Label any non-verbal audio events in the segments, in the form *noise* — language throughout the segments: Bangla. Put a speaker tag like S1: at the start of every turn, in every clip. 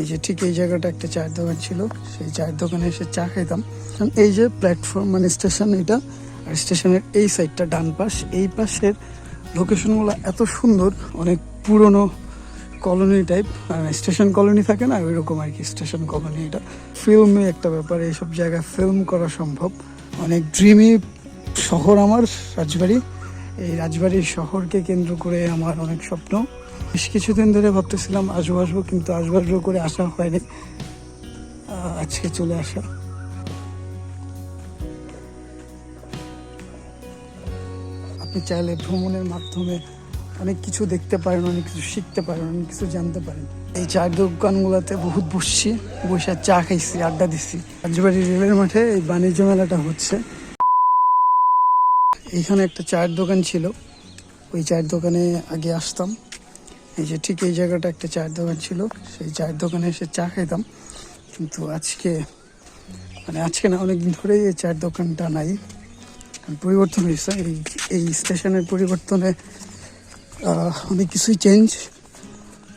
S1: এই যে ঠিক এই জায়গাটা একটা চায়ের দোকান ছিল, সেই চায়ের দোকানে এসে চা কারণ এই যে প্ল্যাটফর্ম মানে স্টেশন এটা, আর স্টেশনের এই সাইডটা ডান পাশ, এই পাশের লোকেশনগুলো এত সুন্দর, অনেক পুরনো কলোনি টাইপ স্টেশন কলোনি থাকে না ওই রকম আর কি স্টেশন কলোনি এটা। ফিল্মে একটা ব্যাপার, এইসব জায়গায় ফিল্ম করা সম্ভব। অনেক ড্রিমি শহর আমার, রাজবাড়ি। এই রাজবাড়ির শহরকে কেন্দ্র করে আমার অনেক স্বপ্ন। বেশ কিছুদিন ধরে ভাবতেছিলাম আসব আসব, কিন্তু আসব আসব করে আসা হয়নি। আজকে চলে আসা। আপনি চাইলে ভ্রমণের মাধ্যমে অনেক কিছু দেখতে পারেন, অনেক কিছু শিখতে পারেন, অনেক কিছু জানতে পারেন। এই চায়ের দোকানগুলোতে বহুত বসছি, বসে চা খাইছি, আড্ডা দিচ্ছি রাজবাড়ি রেলের মাঠে এই বাণিজ্য মেলাটা হচ্ছে। এইখানে একটা চায়ের দোকান ছিল। ওই চায়ের দোকানে আগে আসতাম। এই যে ঠিক এই জায়গাটা একটা চায়ের দোকান ছিল। সেই চায়ের দোকানে এসে চা খাইতাম। কিন্তু আজকে মানে আজকে না, অনেকদিন ধরেই এই চায়ের দোকানটা নাই। পরিবর্তন হয়েছে। এই এই স্টেশনের পরিবর্তনে অনেক কিছুই চেঞ্জ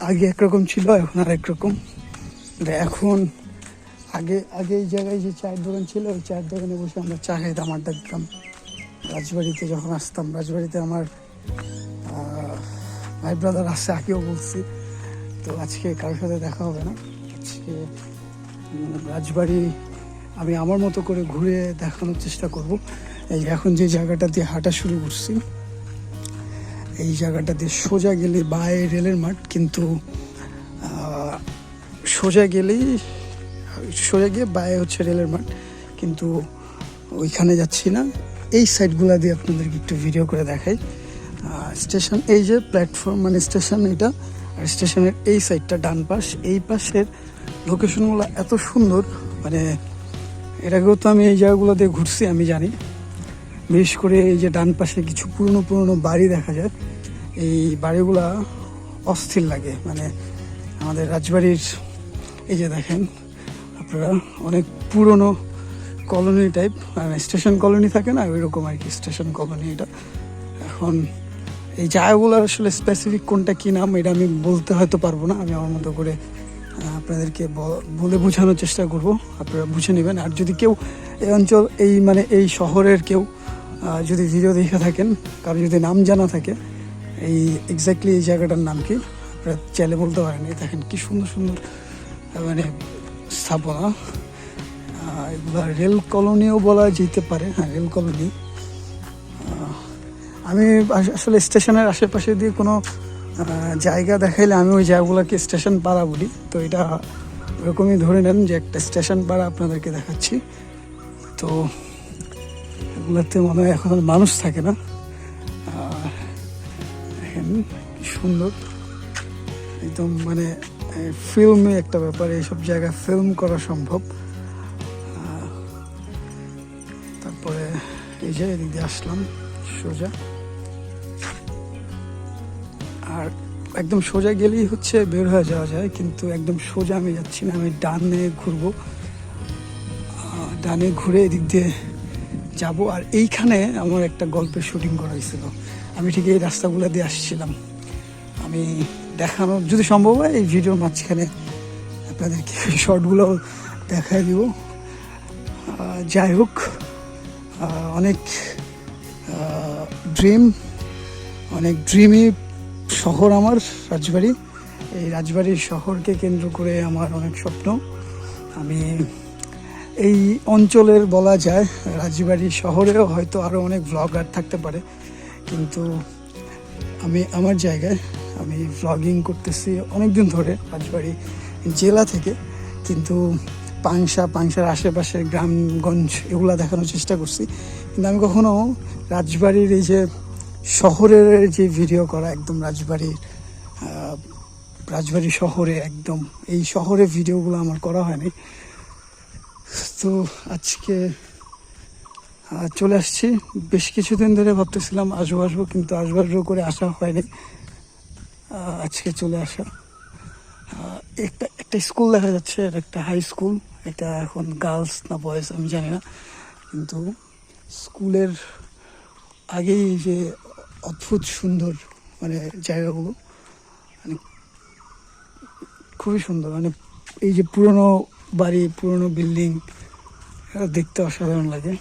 S1: আগে একরকম ছিল, এখন আর একরকম। এখন, আগে আগে এই জায়গায় যে চায়ের দোকান ছিল, ওই চায়ের দোকানে বসে আমরা চা খাইতাম, আড্ডা দিতাম। রাজবাড়িতে যখন আসতাম, রাজবাড়িতে আমার ভাই ব্রাদার আসছে আগেও বলছি, তো আজকে কারোর সাথে দেখা হবে না? আজকে রাজবাড়ি আমি আমার মতো করে ঘুরে দেখানোর চেষ্টা করব। এই এখন যে জায়গাটা দিয়ে হাঁটা শুরু করছি, এই জায়গাটা দিয়ে সোজা গেলে বায়ে রেলের মাঠ, কিন্তু সোজা গেলেই, সোজা গিয়ে বায়ে হচ্ছে রেলের মাঠ, কিন্তু ওইখানে যাচ্ছি না। এই সাইডগুলো দিয়ে আপনাদেরকে একটু ভিডিও করে দেখাই। স্টেশন এই যে প্ল্যাটফর্ম মানে স্টেশন এটা, আর স্টেশনের এই সাইডটা ডান পাশ, এই পাশের লোকেশনগুলো এত সুন্দর মানে এর আগেও তো আমি এই জায়গাগুলো দিয়ে ঘুরছি, আমি জানি। বিশেষ করে এই যে ডান পাশে কিছু পুরনো পুরনো বাড়ি দেখা যায়, এই বাড়িগুলা অস্থির লাগে মানে আমাদের রাজবাড়ির এই যে দেখেন, আপনারা অনেক পুরনো কলোনি টাইপ মানে স্টেশন কলোনি থাকে না ওই রকম আর কি স্টেশন কলোনি এটা। এখন এই জায়গাগুলোর আসলে স্পেসিফিক কোনটা কী নাম, এটা আমি বলতে হয়তো পারব না, আমি আমার মতো করে আপনাদেরকে বলে বোঝানোর চেষ্টা করব, আপনারা বুঝে নেবেন। আর যদি কেউ এই অঞ্চল, এই মানে এই শহরের কেউ যদি ভিডিও দেখে থাকেন, কারও যদি নাম জানা থাকে, এই এক্স্যাক্টলি এই জায়গাটার নাম কি, আপনারা চাইলে বলতে পারেন। এই দেখেন কী সুন্দর সুন্দর মানে স্থাপনা। এগুলা রেল কলোনিও বলা যেতে পারে হ্যাঁ রেল কলোনি। আমি আসলে স্টেশনের আশেপাশে দিয়ে কোনো জায়গা দেখাইলে আমি ওই জায়গাগুলোকে স্টেশন পাড়া বলি। তো এটা ওরকমই ধরে নেন যে একটা স্টেশন পাড়া আপনাদেরকে দেখাচ্ছি। তো এগুলোতে মনে হয় এখন আর মানুষ থাকে না। দেখেন কি সুন্দর। একদম মানে ফিল্মে একটা ব্যাপার এইসব জায়গায় ফিল্ম করা সম্ভব। এই এদিক দিয়ে আসলাম সোজা আর একদম সোজা গেলেই হচ্ছে, বের হয়ে যাওয়া যায়, কিন্তু একদম সোজা আমি যাচ্ছি না, আমি ডানে ঘুরবো। ডানে ঘুরে এদিক দিয়ে যাব। আর এইখানে আমার একটা গল্পের শুটিং করা হয়েছিল। আমি ঠিক এই রাস্তাগুলো দিয়ে আসছিলাম। আমি দেখানো, যদি সম্ভব হয়, এই ভিডিওর মাঝখানে আপনাদেরকে শর্টগুলো দেখায় দিব। যাই হোক অনেক ড্রিম অনেক ড্রিমি শহর আমার, রাজবাড়ি। এই রাজবাড়ির শহরকে কেন্দ্র করে আমার অনেক স্বপ্ন। আমি এই অঞ্চলের বলা যায়, রাজবাড়ি শহরেও হয়তো আরও অনেক ব্লগার থাকতে পারে। কিন্তু আমি, আমার জায়গায় আমি ভ্লগিং করতেছি অনেক দিন ধরে রাজবাড়ি জেলা থেকে। কিন্তু পাংশা পাংশার আশেপাশে গ্রামগঞ্জ, এগুলো দেখানোর চেষ্টা করছি। কিন্তু আমি কখনো রাজবাড়ির এই যে শহরের যে ভিডিও করা, একদম রাজবাড়ির রাজবাড়ি শহরে একদম, এই শহরে ভিডিওগুলো আমার করা হয়নি। তো আজকে চলে আসছি। বেশ কিছুদিন ধরে ভাবতেছিলাম আসব আসব, কিন্তু আসব আসব করে আসা হয়নি। আজকে চলে আসা। একটা একটা স্কুল দেখা যাচ্ছে একটা হাই স্কুল এটা এখন গার্লস না বয়েজ আমি জানি না। কিন্তু স্কুলের আগেই যে অদ্ভুত সুন্দর মানে জায়গাগুলো মানে খুবই সুন্দর। মানে এই যে পুরনো বাড়ি, পুরনো বিল্ডিং দেখতে অসাধারণ লাগে।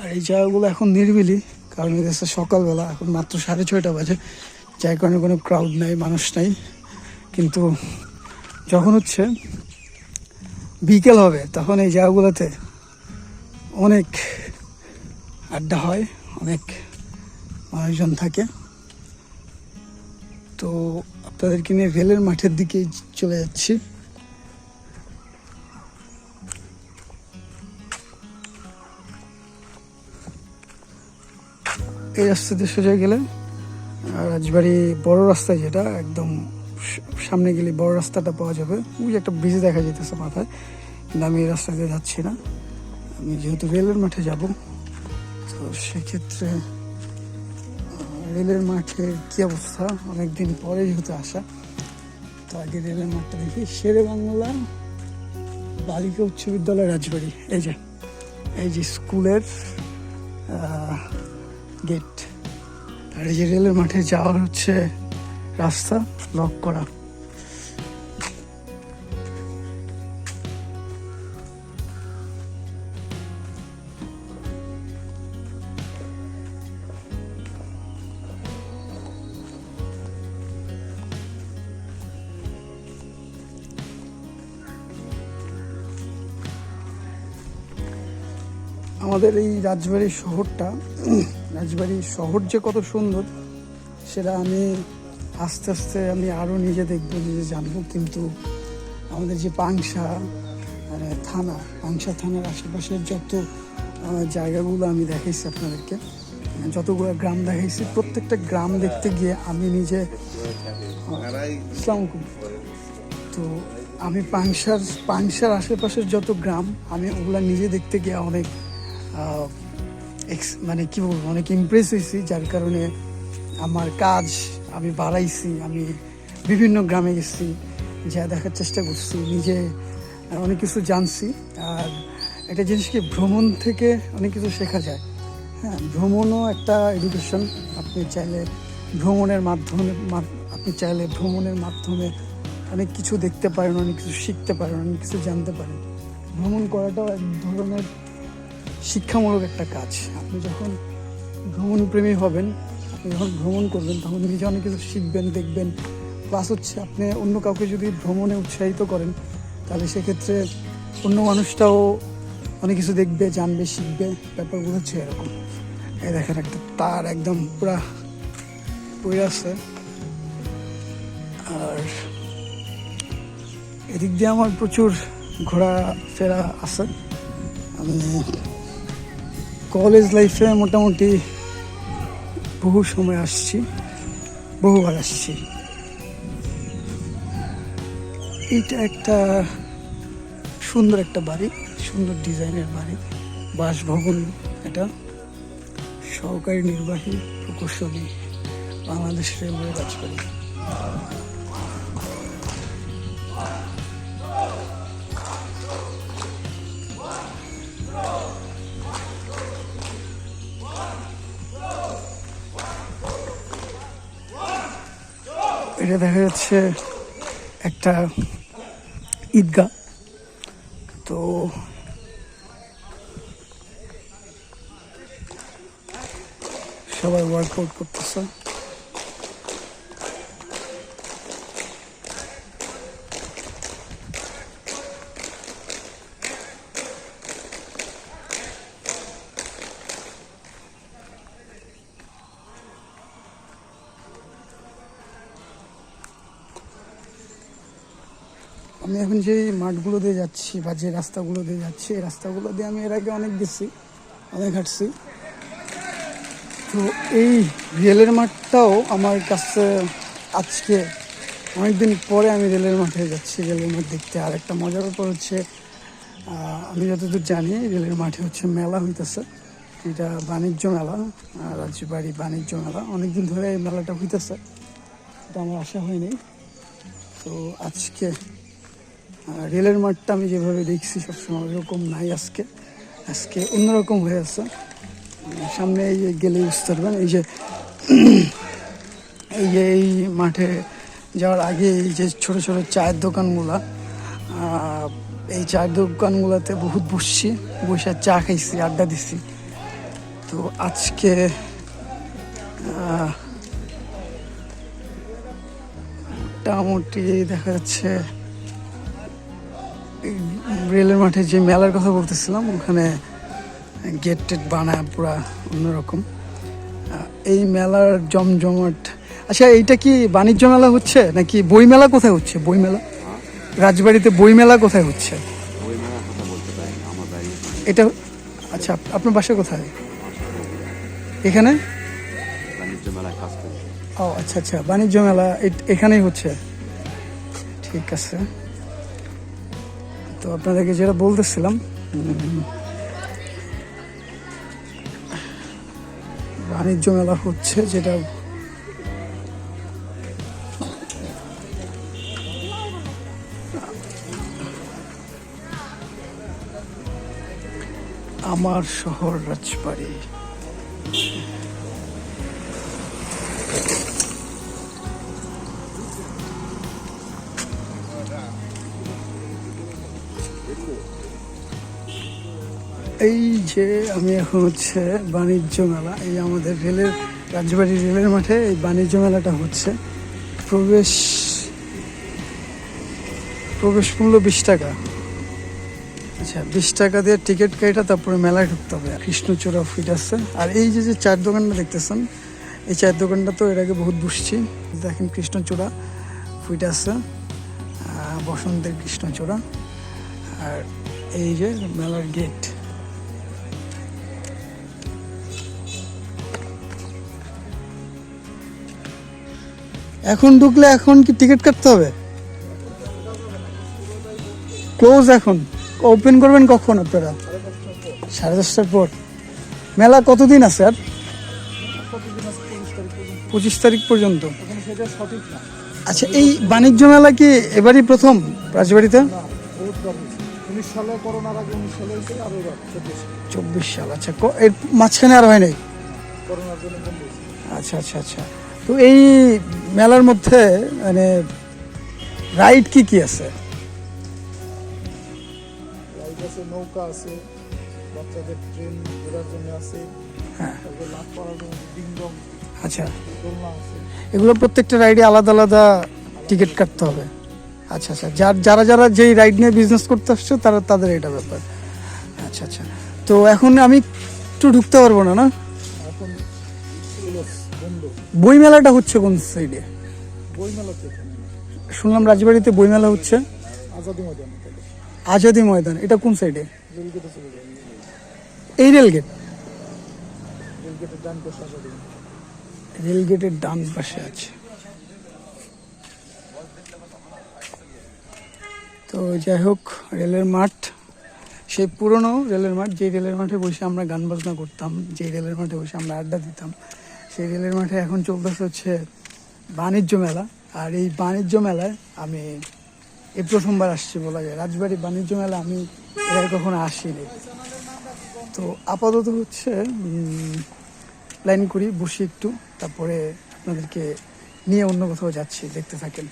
S1: আর এই জায়গাগুলো এখন নির্বিলি, কারণ এটা সকালবেলা, এখন মাত্র সাড়ে ছয়টা বাজে। যার কারণে কোনো ক্রাউড নাই, মানুষ নাই। কিন্তু যখন হচ্ছে বিকেল হবে, তখন এই জায়গাগুলোতে অনেক আড্ডা হয়, অনেক মানুষজন থাকে। তো আপনাদেরকে নিয়ে রেলের মাঠের দিকে চলে যাচ্ছি। এই রাস্তা দিয়ে সোজা গেলে রাজবাড়ি বড় রাস্তা যেটা, একদম সামনে গেলে বড় রাস্তাটা পাওয়া যাবে। ওই একটা ব্রিজ দেখা যেতেছে মাথায়। কিন্তু আমি এই রাস্তা দিয়ে যাচ্ছি না। আমি যেহেতু রেলের মাঠে যাব, তো সেক্ষেত্রে, রেলের মাঠের কি অবস্থা? অনেকদিন পরে যেহেতু আসা, তো আগে রেলের মাঠটা দেখি। শেরে বাংলা, বালিকা উচ্চ বিদ্যালয়, রাজবাড়ি। এই যে এই যে স্কুলের গেট আর এই যে রেলের মাঠে যাওয়ার হচ্ছে রাস্তা লক করা। আমাদের এই রাজবাড়ি শহরটা রাজবাড়ি শহর যে কত সুন্দর সেটা আমি আস্তে আস্তে আমি আরও নিজে দেখব, নিজে জানব কিন্তু আমাদের যে পাংশা মানে থানা, পাংশা থানার আশেপাশের যত জায়গাগুলো আমি দেখাইছি আপনাদেরকে যতগুলো গ্রাম দেখাইছি, প্রত্যেকটা গ্রাম দেখতে গিয়ে আমি নিজে আসসালামু আলাইকুম। তো আমি পাংশার পাংশার আশেপাশের যত গ্রাম, আমি ওগুলো নিজে দেখতে গিয়ে অনেক মানে কি বলব, অনেক ইমপ্রেস হয়েছি, যার কারণে আমার কাজ আমি বাড়াইছি, আমি বিভিন্ন গ্রামে গেছি, যা দেখার চেষ্টা করছি, নিজে অনেক কিছু জানছি, আর একটা জিনিসকে ভ্রমণ থেকে অনেক কিছু শেখা যায়। হ্যাঁ ভ্রমণও একটা এডুকেশন আপনি চাইলে ভ্রমণের মাধ্যমে আপনি চাইলে ভ্রমণের মাধ্যমে অনেক কিছু দেখতে পারেন, অনেক কিছু শিখতে পারেন, অনেক কিছু জানতে পারেন। ভ্রমণ করাটাও এক ধরনের শিক্ষামূলক একটা কাজ। আপনি যখন ভ্রমণ প্রেমী হবেন আপনি যখন ভ্রমণ করবেন, তখন নিজে অনেক কিছু শিখবেন, দেখবেন। প্লাস হচ্ছে আপনি অন্য কাউকে যদি ভ্রমণে উৎসাহিত করেন, তাহলে সেক্ষেত্রে অন্য মানুষটাও অনেক কিছু দেখবে, জানবে, শিখবে। ব্যাপারগুলো হচ্ছে এরকম। এই দেখেন একটা তার একদম পুরা পড়ে আছে। আর এদিক দিয়ে আমার প্রচুর ঘোরা ফেরা আছে। আমি কলেজ লাইফে মোটামুটি বহু সময় আসছি, বহুবার আসছি। এটা একটা সুন্দর একটা বাড়ি, সুন্দর ডিজাইনের বাড়ি, বাসভবন এটা, সহকারী নির্বাহী প্রকৌশলী, বাংলাদেশ রেলওয়ে রাজবাড়ি। এটা দেখা যাচ্ছে একটা ঈদগাহ। তো সবাই ওয়ার্কআউট করতেছে। এখন যে মাঠগুলো দিয়ে যাচ্ছি বা যে রাস্তাগুলো দিয়ে যাচ্ছি এই রাস্তাগুলো দিয়ে আমি এর আগে অনেক গেছি অনেক হাঁটছি। তো এই রেলের মাঠটাও আমার কাছে আজকে অনেকদিন পরে আমি রেলের মাঠে যাচ্ছি। রেলের মাঠ দেখতে আর একটা মজার ব্যাপার হচ্ছে আমি যতদূর জানি রেলের মাঠে হচ্ছে মেলা হইতেছে। এটা বাণিজ্য মেলা আহ, রাজবাড়ি বাণিজ্য মেলা। অনেকদিন ধরে এই মেলাটা হইতেছে এটা আমার আশা হয়নি। তো আজকে রেলের মাঠটা আমি যেভাবে দেখছি সবসময় ওরকম নাই আজকে। আজকে অন্যরকম হয়ে আছে। সামনে এই যে গেলে বুঝতে পারবেন, এই যে *clears throat* এই যে এই মাঠে যাওয়ার আগে এই যে ছোট ছোট চায়ের দোকানগুলা এই চায়ের দোকানগুলোতে বহুত বসছি, বসে চা খাইছি, আড্ডা দিছি। তো আজকে মোটামুটি দেখা যাচ্ছে রেলের মাঠে যে মেলার কথা বলতেছিলাম ওখানে গেট টেট বানায় পুরা অন্যরকম। এই মেলার জমজমাট আচ্ছা এইটা কি বাণিজ্য মেলা হচ্ছে নাকি বই মেলা কোথায় হচ্ছে? বই মেলা রাজবাড়িতে বই মেলা কোথায় হচ্ছে এটা আচ্ছা আপনার বাসা কোথায়? এখানে? ও আচ্ছা আচ্ছা বাণিজ্য মেলা এখানেই হচ্ছে। ঠিক আছে। তো আপনাদেরকে যেটা বলতেছিলাম বাণিজ্য মেলা হচ্ছে যেটা আমার শহর রাজবাড়ি। এই যে আমি এখন হচ্ছে বাণিজ্য মেলা, এই আমাদের রেলের রাজবাড়ি রেলের মাঠে এই বাণিজ্য মেলাটা হচ্ছে। প্রবেশ প্রবেশ মূল্য বিশ টাকা। আচ্ছা বিশ টাকা দিয়ে টিকিট কেটে তারপরে মেলায় ঢুকতে হবে। কৃষ্ণচূড়া ফিট আছে। আর এই যে যে চায়ের দোকানটা দেখতেছেন, এই চায়ের দোকানটা তো এর আগে বহুত বসছি। দেখেন কৃষ্ণচূড়া ফিট আছে বসন্তের কৃষ্ণচূড়া। আর এই যে মেলার গেট। এখন ঢুকলে এখন কি টিকিট কাটতে হবে? ক্লোজ এখন। ওপেন করবেন কখন আপনারা? সাড়ে দশটার পর। মেলা কতদিন আছে আর? পঁচিশ তারিখ পর্যন্ত। আচ্ছা এই বাণিজ্য মেলা কি এবারই প্রথম রাজবাড়িতে?
S2: চব্বিশ
S1: সাল। আচ্ছা এর মাঝখানে আর হয় নাই? আচ্ছা আচ্ছা আচ্ছা। তো এই মেলার মধ্যে মানে রাইড কি কি আছে?
S2: রাইড আছে নৌকা আছে বাচ্চাদের ট্রেন ঘোরার জন্য আছে
S1: হ্যাঁ।
S2: লাভ করার জন্য ডিংডং
S1: আচ্ছা। এগুলো প্রত্যেকটা রাইডে আলাদা আলাদা টিকিট কাটতে হবে। আচ্ছা আচ্ছা। যার যারা যারা যেই রাইড নিয়ে বিজনেস করতে আসছে তারা তাদের এটা ব্যাপার। আচ্ছা আচ্ছা। তো এখন আমি একটু ঢুকতে পারব না না? বই মেলাটা হচ্ছে কোন সাইডে
S2: বইমেলাতে এখানে।
S1: শুনলাম রাজবাড়িতে বই মেলা হচ্ছে।
S2: আজাদি ময়দান
S1: আজাদি ময়দান এটা কোন সাইডে এই রেলগেট?
S2: রেলগেটের ডান পাশে
S1: রেলগেটের ডান পাশে আছে। তো যাই হোক রেলের মাঠ সেই পুরনো রেলের মাঠ যে রেলের মাঠে বসে আমরা গান বাজনা করতাম যে রেলের মাঠে বসে আমরা আড্ডা দিতাম সেই রেলের মাঠে এখন চলতেছে হচ্ছে বাণিজ্য মেলা। আর এই বাণিজ্য মেলায় আমি এই প্রথমবার আসছি বলা যায়। রাজবাড়ি বাণিজ্য মেলা আমি এর কখনো আসিনি। তো আপাতত হচ্ছে প্ল্যান করি, বসি একটু। তারপরে আপনাদেরকে নিয়ে অন্য কোথাও যাচ্ছি, দেখতে থাকেন।